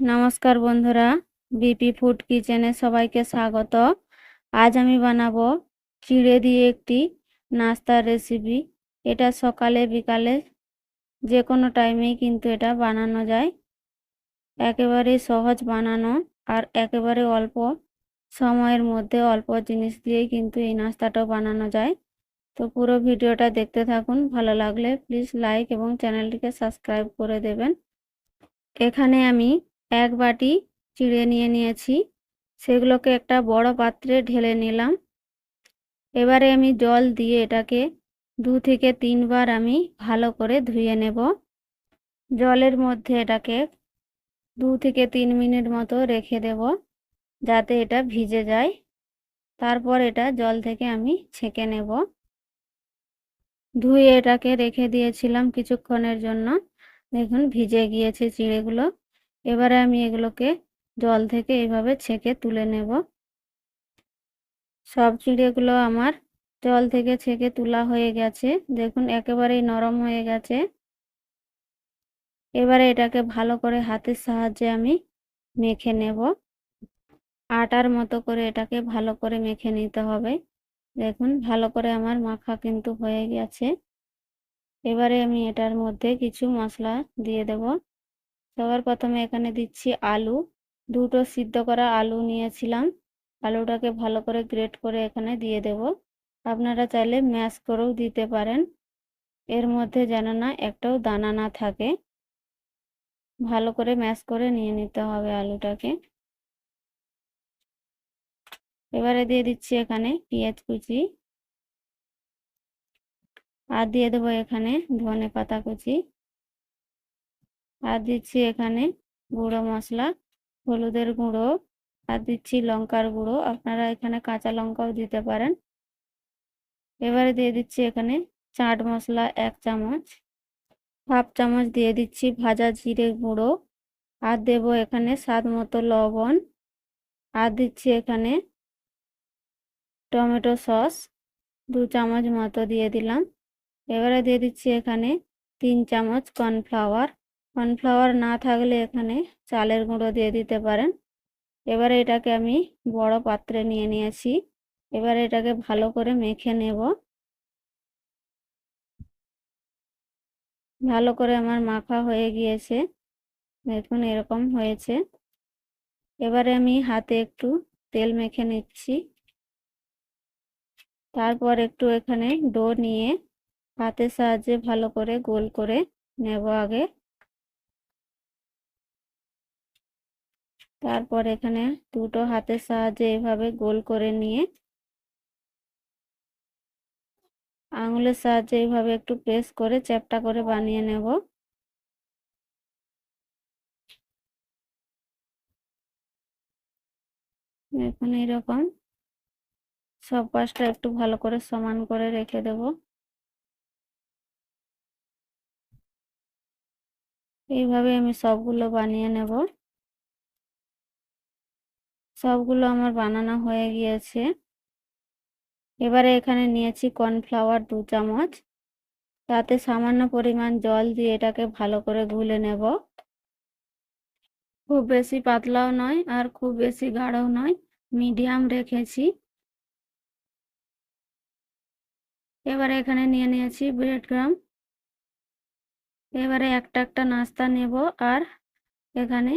নমস্কার বন্ধুরা, BP food কিচেনে সবাইকে স্বাগত। আজ আমি বানাবো চিড়ে দিয়ে একটি নাস্তার রেসিপি। এটা সকালে, বিকালে যে কোনো টাইমেই কিন্তু এটা বানানো যায়। একেবারে সহজ বানানো আর একেবারে অল্প সময়ের মধ্যে অল্প জিনিস দিয়েই কিন্তু এই নাস্তাটাও বানানো যায়। তো পুরো ভিডিওটা দেখতে থাকুন, ভালো লাগলে প্লিজ লাইক এবং চ্যানেলটিকে সাবস্ক্রাইব করে দেবেন। এখানে আমি এক বাটি চিড়ে নিয়ে নিয়েছি। সেগুলোকে একটা বড় পাত্রে ঢেলে নিলাম। এবারে আমি জল দিয়ে এটাকে দু থেকে তিনবার আমি ভালো করে ধুয়ে নেব। জলের মধ্যে এটাকে দু থেকে তিন মিনিট মতো রেখে দেব যাতে এটা ভিজে যায়। তারপর এটা জল থেকে আমি ছেঁকে নেব। ধুয়ে এটাকে রেখে দিয়েছিলাম কিছুক্ষণের জন্য। দেখুন ভিজে গিয়েছে চিড়েগুলো। এবারে আমি এগুলোকে জল থেকে এইভাবে ছেঁকে তুলে নেব। সব চিড়েগুলো আমার জল থেকে ছেঁকে তোলা হয়ে গেছে। দেখুন, একেবারেই নরম হয়ে গেছে। এবারে এটাকে ভালো করে হাতের সাহায্যে আমি মেখে নেব। আটার মতো করে এটাকে ভালো করে মেখে নিতে হবে। দেখুন, ভালো করে আমার মাখা কিন্তু হয়ে গেছে। এবারে আমি এটার মধ্যে কিছু মশলা দিয়ে দেব। সবার প্রথমে এখানে দিচ্ছি আলু। দুটো সিদ্ধ করা আলু নিয়েছিলাম। আলুটাকে ভালো করে গ্রেট করে এখানে দিয়ে দেব। আপনারা চাইলে ম্যাশ করেও দিতে পারেন। এর মধ্যে যেন না একটাও দানা না থাকে। ভালো করে ম্যাশ করে নিয়ে নিতে হবে আলুটাকে। এবারে দিয়ে দিচ্ছি এখানে পেঁয়াজ কুচি। আর দিয়ে দেবো এখানে ধনে পাতা কুচি। আর দিচ্ছি এখানে গুঁড়ো মশলা, হলুদের গুঁড়ো, আর দিচ্ছি লঙ্কার গুঁড়ো। আপনারা এখানে কাঁচা লঙ্কাও দিতে পারেন। এবারে দিয়ে দিচ্ছি এখানে চাট মশলা এক চামচ। হাফ চামচ দিয়ে দিচ্ছি ভাজা জিরে গুঁড়ো। আর দেব এখানে স্বাদ মতো লবণ। আর দিচ্ছি এখানে টমেটো সস, দু চামচ মতো দিয়ে দিলাম। এবারে দিয়ে দিচ্ছি এখানে তিন চামচ কর্নফ্লাওয়ার। কর্নফ্লাওয়ার না থাকলে এখানে চালের গুঁড়ো দিয়ে দিতে পারেন। এবারে এটাকে আমি বড় পাত্রে নিয়ে নিয়েছি। এবারে এটাকে ভালো করে মেখে নেব। ভালো করে আমার মাখা হয়ে গিয়েছে। দেখুন এরকম হয়েছে। এবারে আমি হাতে একটু তেল মেখে নিচ্ছি। তারপর একটু এখানে ডো নিয়ে হাতের সাহায্যে ভালো করে গোল করে নেব আগে। তারপর এখানে দুটো হাতের সাহায্যে এভাবে গোল করে নিয়ে আঙুলের সাহায্যে এইভাবে একটু প্রেস করে চ্যাপটা করে বানিয়ে নেব। এখন এরকম সব পাশটা একটু ভালো করে সমান করে রেখে দেব। এইভাবে আমি সবগুলো বানিয়ে নেব। সবগুলো আমার বানানো হয়ে গিয়েছে। এবারে এখানে নিয়েছি কর্নফ্লাওয়ার দু চামচ। তাতে সামান্য পরিমাণ জল দিয়ে এটাকে ভালো করে গুলে নেব। খুব বেশি পাতলাও নয় আর খুব বেশি গাঢ়ও নয়, মিডিয়াম রেখেছি। এবারে এখানে নিয়ে নিয়েছি ব্রেড গ্রাম এবারে একটা একটা নাস্তা নেব আর এখানে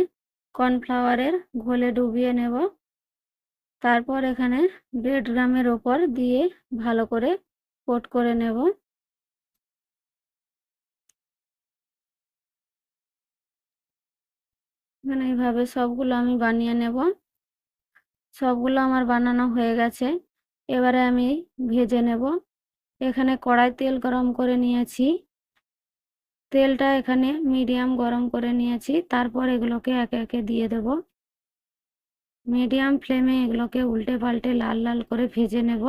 কর্নফ্লাওয়ারের ঘোলে ডুবিয়ে নেব। তারপর এখানে ব্রেড গ্রামের ওপর দিয়ে ভালো করে কোট করে নেব। এখানে এইভাবে সবগুলো আমি বানিয়ে নেব। সবগুলো আমার বানানো হয়ে গেছে। এবারে আমি ভেজে নেব। এখানে কড়াই তেল গরম করে নিয়েছি। তেলটা এখানে মিডিয়াম গরম করে নিয়েছি, তারপর এগুলোকে একে একে দিয়ে দেব। মিডিয়াম ফ্লেমে এগুলোকে উল্টে পাল্টে লাল লাল করে ভেজে নেব।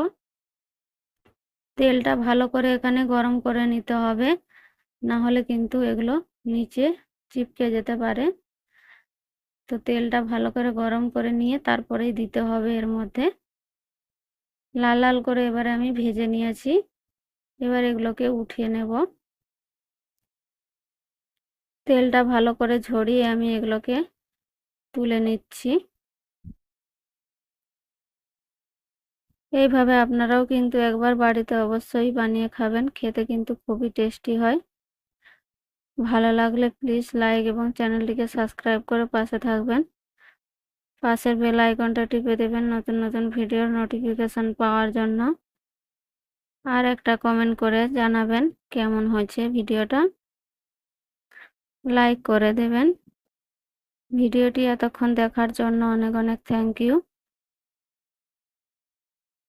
তেলটা ভালো করে এখানে গরম করে নিতে হবে, না হলে কিন্তু এগুলো নিচে চিপকে যেতে পারে। তো তেলটা ভালো করে গরম করে নিয়ে তারপরেই দিতে হবে এর মধ্যে। লাল লাল করে এবারে আমি ভেজে নিয়েছি, এবার এগুলোকে উঠিয়ে নেব। তেলটা ভালো করে ঝরিয়ে আমি এগুলোকে তুলে নিচ্ছি। এইভাবে আপনারাও কিন্তু একবার বাড়িতে অবশ্যই বানিয়ে খাবেন, খেতে কিন্তু খুবই টেস্টি হয়। ভালো লাগলে প্লিজ লাইক এবং চ্যানেলটিকে সাবস্ক্রাইব করে পাশে থাকবেন। পাশের বেল আইকনটা টিপে দেবেন নতুন নতুন ভিডিওর নোটিফিকেশন পাওয়ার জন্য। আর একটা কমেন্ট করে জানাবেন কেমন হয়েছে ভিডিওটা। লাইক করে দেবেন। ভিডিওটি এতক্ষণ দেখার জন্য অনেক অনেক থ্যাংক ইউ